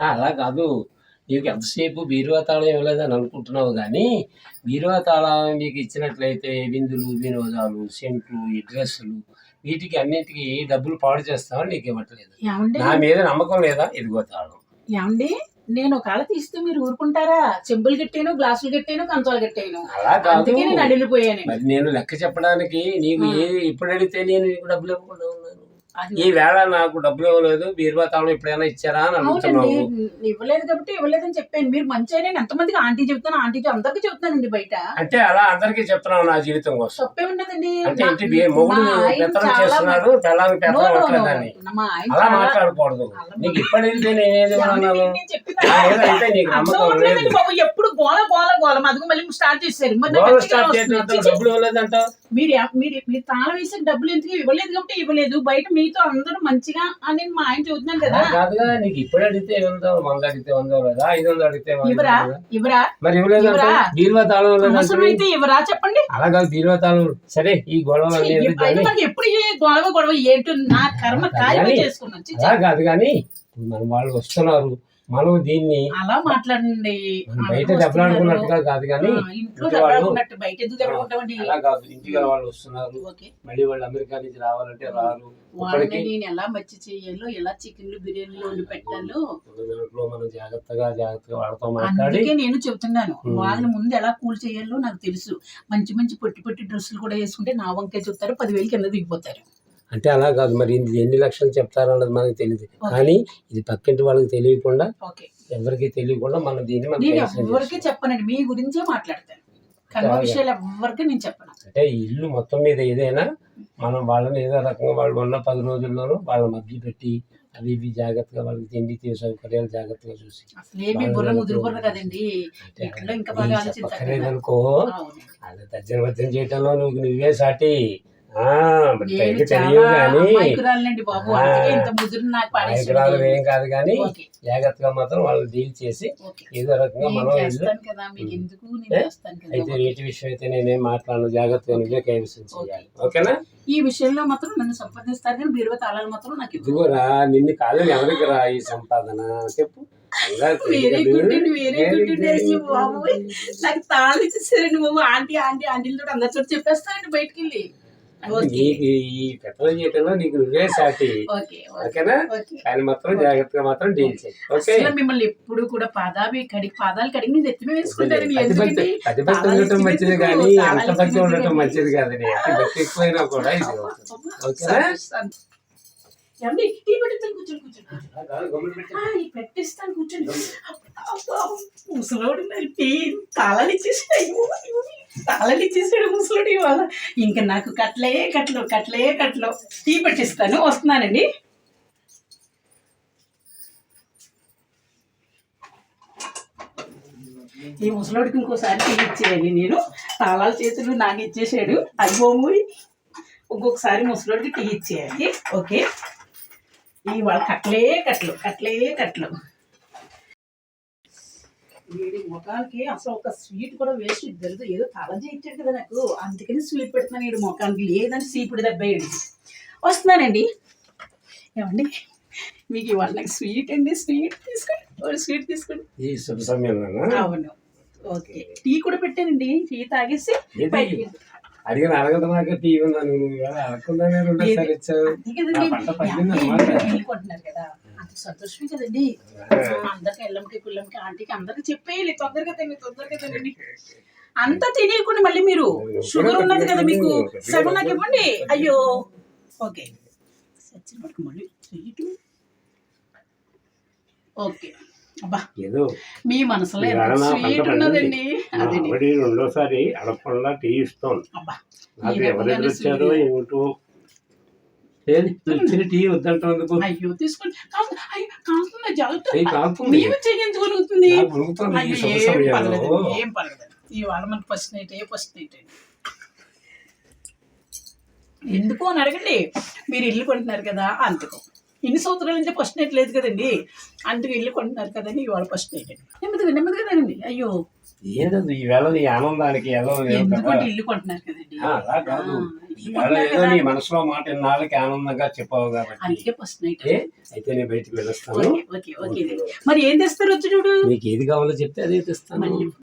ఆ, అలా కాదు. నీకు ఎంతసేపు బీరువా తాళం ఇవ్వలేదని అనుకుంటున్నావు కానీ బీరువా తాళం నీకు ఇచ్చినట్లయితే విందులు వినోదాలు సెంట్లు ఈ డ్రెస్సులు వీటికి అన్నింటికి డబ్బులు పాడు చేస్తామని నీకు ఇవ్వట్లేదు. నా మీద నమ్మకం లేదా? ఇదిగో తాళం. ఏమండి? నేను ఒకవేళ తీస్తే మీరు ఊరుకుంటారా? చెంబులు కట్టాను గ్లాసులు కట్టాను కంచాలు కట్టాను. అలా కాదు. నేను అడిగిపోయాను మరి నేను లెక్క చెప్పడానికి నీకు ఏ ఎప్పుడు అడిగితే నేను నీకు డబ్బులు ఇవ్వకుండా ఉన్నాను? ఈ వేళ నాకు డబ్బులు ఇవ్వలేదు బీరువా తాళం ఎప్పుడైనా ఇచ్చారా అని అడుగుతున్నావు. ఇవ్వలేదు కాబట్టి ఇవ్వలేదని చెప్పాను. మీరు మంచిగా నేను ఎంతమందికి ఆంటీ చెప్తాను ఆంటీ అందరికి చెప్తానండి బయట. అంటే అలా అందరికీ చెప్తున్నావు నా జీవితం కోసం. తప్పే ఉండదండి. అంటే ఇంటి మొగుడు పెత్తనం చేస్తున్నాడు పెత్తనం అవ్వట్లేదని ఆయన అలా మాట్లాడకూడదు. నీకు ఇప్పటి నుంచి నేనేది అయితే నీకు నమ్మకం లేదు. ఎప్పుడు గోల గోల గోల. అదిగో మళ్ళీ స్టార్ట్ చేశారు. డబ్బులు ఇవ్వలేదంట మీరు మీరు మీరు తాళం వేసి డబ్బులు ఎందుకు ఇవ్వలేదు కాబట్టి ఇవ్వలేదు. బయట మీతో అందరూ మంచిగా అని మా ఆయన చూస్తున్నాను కదా. కాదుగా నీకు ఇప్పుడు అడిగితే వంద వంద అడిగితే వంద లేదా ఐదు వందలు అడిగితే ఇవరా? ఇవరా మరి ఇవ్వలేదంట ఇవ్వరా? బీరువా తాళం అయితే ఇవరా చెప్పండి? అలా కాదు బీరువా తాళం సరే ఈ మనకి ఎప్పుడు ఈ గొడవ గొడవ ఏంటో నా కర్మ కానీ- చేసుకున్నాను. కాదు కానీ మన వాళ్ళు వస్తున్నారు. మనం దీన్ని అలా మాట్లాడండి. బయట దెబ్బలాడుకున్నట్టుగా. కాదు కానీ ఇంట్లో దెబ్బలాడుకున్నట్టు బయట ఎందుకు దెబ్బలాడుకుంటామండి అలా కాదు. ఇంటికి వాళ్ళు వస్తున్నారు. మళ్ళీ వాళ్ళు అమెరికా నుంచి రావాలంటే రారు. వాళ్ళని నేను ఎలా మచ్చి చేయాలో ఎలా చికెన్లు బిర్యానీలు వండి పెట్టాలో దాంట్లో మనం జాగ్రత్తగా జాగ్రత్తగా వాళ్ళతో మాట్లాడి అందుకే నేను చెబుతున్నాను. వాళ్ళని ముందు ఎలా కూల్ చేయాలో నాకు తెలుసు. మంచి మంచి పొట్టి పొట్టి డ్రెస్సులు కూడా వేసుకుంటే నా వంకే చెప్తారు పదివేలు కింద దిగిపోతారు. అంటే అలా కాదు. మరి ఇది ఎన్ని లక్షలు చెప్తారన్నది మనకు తెలియదు కానీ ఇది పక్కింటి వాళ్ళకి తెలియకుండా ఎవరికి తెలియకుండా మనం దీన్ని మనం ఎవరికి. చెప్పనండి. మీ గురించే మాట్లాడతాను. ఎవరికి నేను చెప్పను. అంటే ఇల్లు మొత్తం మీద ఏదైనా మనం వాళ్ళని ఏదో రకంగా వాళ్ళు ఉన్న పది రోజుల్లోనూ వాళ్ళ మధ్య పెట్టి అవి ఇవి జాగ్రత్తగా వాళ్ళకి తిండి తీరు సౌకర్యాలు జాగ్రత్తగా చూసి అవును. అది తర్జన భర్జన చేయటంలో నువ్వు నువ్వే సాటి. చాలా తెలియదు కానీ పాడేసి ఏం కాదు కానీ జాగ్రత్తగా మాత్రం వాళ్ళు డీల్ చేసి ఏదో రకంగా మనం కదా కదా. అయితే వీటి విషయం అయితే నేనేం మాట్లాడను. జాగ్రత్తగా నువ్వే కైవసం చేయాలి. ఓకేనా? ఈ విషయంలో మాత్రం నన్ను సంపాదిస్తారు కానీ బీరువా తాళాలు మాత్రం నాకు. ఇదిగోరా నిన్ను కాదని ఎవరికి రా ఈ సంపాదన? చెప్పు. నాకు తాళాలు ఇచ్చేసారండి బాబు. ఆంటీ ఆంటీ ఆంటీలతో అందరితో చెప్పేస్తానండి బయటికి వెళ్ళి ఓకే నీకు ఈ పెత్తనం చేయటంలో నీకు నువ్వే సాటి ఓకే ఓకే ఓకేనా? ఓకే. కానీ మాత్రం జాగ్రత్తగా మాత్రం డీల్ చేయి. ఓకే? అసలు మిమ్మల్ని ఎప్పుడు కూడా పాదావి కడిగి పాదాలు కడిగి నేను ఎత్తిమే భక్తి తాళాలు ఉండటం మంచిది కానీ అంత భక్తి ఉండటం మంచిది అంత భక్తి ఎక్కువైనా కూడా ఇది. ఓకేనా? పెట్టిస్తాను కూర్చోండి. ముసలోడు తాళాలు అయ్యో, తాళాలు ఇచ్చేసాడు ముసలుడు ఇవాళ. ఇంకా నాకు కట్లే కట్లు కట్లే కట్లు. టీ పెట్టిస్తాను వస్తున్నానండి. ఈ ముసలోడికి ఇంకోసారి టీ ఇచ్చేయండి నేను. తాళాలు చేతులు నాకు ఇచ్చేసాడు. అయ్యోమోయ్ ఇంకొకసారి ముసలోడికి టీ ఇచ్చేయాలి ఓకే? ఈ కట్లే కట్లు కట్లే కట్లు. వీడి ముఖానికి అసలు ఒక స్వీట్ కూడా వేస్ట్. తెలుసు ఏదో తల చేయించాడు కదా నాకు. అందుకని స్వీట్ పెడుతున్నాను వీడి ముఖానికి. లేదని సీపుడు దెబ్బేయండి వస్తున్నానండి. ఏమండి? మీకు ఇవాళ నాకు స్వీట్ అండి. స్వీట్ తీసుకోండి. ఒక స్వీట్ తీసుకోండి. ఈ శుభ సమయంలో అవును. ఓకే. టీ కూడా పెట్టానండి. టీ తాగేసి? బయటికి అడిగిన అడగదు నాకే టీ ఉందని నువ్వు? ఇలా అడగకుండానే రెండోసారి ఇచ్చావు. పంట పండింది కదా. సంతోషమే కదండి. అందరికి ఆంటీకి చెప్పేయాలి. తొందరగా తిని తొందరగా తినండి. అంతా తినేయకుండా మళ్ళీ మీరు షుగర్ ఉన్నది కదా మీకు. సగం నాకు ఇవ్వండి. అయ్యో. ఓకే. సచ్చిన పట్టుకు మళ్ళీ. Sweet okay. ఏదో మీ మనసులో స్వీట్. ఉన్నదండి? రెండోసారి అడగకుండా టీ ఇస్తాను అబ్బా నాకు. ఏమిటో. ఇచ్చిన టీ వద్దంటున్నందుకు అయ్యో తీసుకోండి. కాకుండా జాగ్రత్త. మేము చేయించుకోగలుగుతుంది ఏం ఇవాళ ఫస్ట్ నైట్ ఫస్ట్ నైట్. ఎందుకు అని అడగండి. మీరు ఇల్లు కొంటున్నారు కదా అందుకు. ఇన్ని సంవత్సరాల నుంచి ఫస్ట్ నైట్ లేదు కదండి. అందుకు ఇల్లు కొంటున్నారు కదండి ఇవాళ ఫస్ట్ నైట్ నెమ్మదిగా నెమ్మదిగా తినండి. అయ్యో. ఏంటది ఈవేళ నీ ఆనందానికి ఎందుకంటే ఇల్లు కొంటున్నారు కదండి. ఆ, అలా కాదు. ఏదో. నీ మనసులో మాట ఇన్నాళ్ళకి ఆనందంగా చెప్పావు కాబట్టి. అందుకే ఫస్ట్ నైట్. అయితే నేను బయటికి వెళ్ళొస్తాను. Okay okay okay. మరి ఏం తెస్తారు వచ్చి చూడు? నీకు ఏది కావాలో చెప్తే అదే తెస్తాను.